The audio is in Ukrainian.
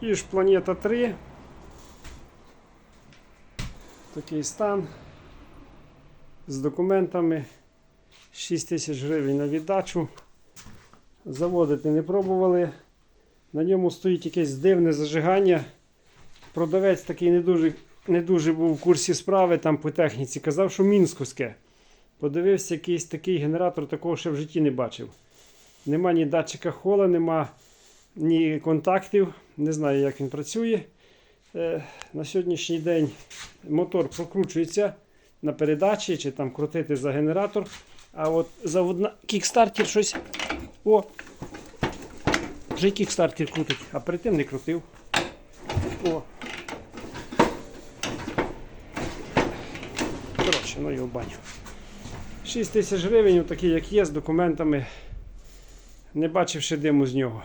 І ж планета 3. Такий стан. З документами. 6 тисяч гривень на віддачу. Заводити не пробували. На ньому стоїть якесь дивне зажигання. Продавець такий не дуже, не дуже був в курсі справи там по техніці. Казав, що мінськовське. Подивився, якийсь такий генератор, такого ще в житті не бачив. Нема ні датчика хола, нема ні контактів. Не знаю, як він працює. Е, на сьогоднішній день мотор прокручується на передачі чи там крутити за генератор. А от заводна кікстартер щось. О! Вже кікстартер крутить, а перед тим не крутив. О! Коротше, ну його баню. 6 тисяч гривень, такий як є, з документами. Не бачив ще диму з нього.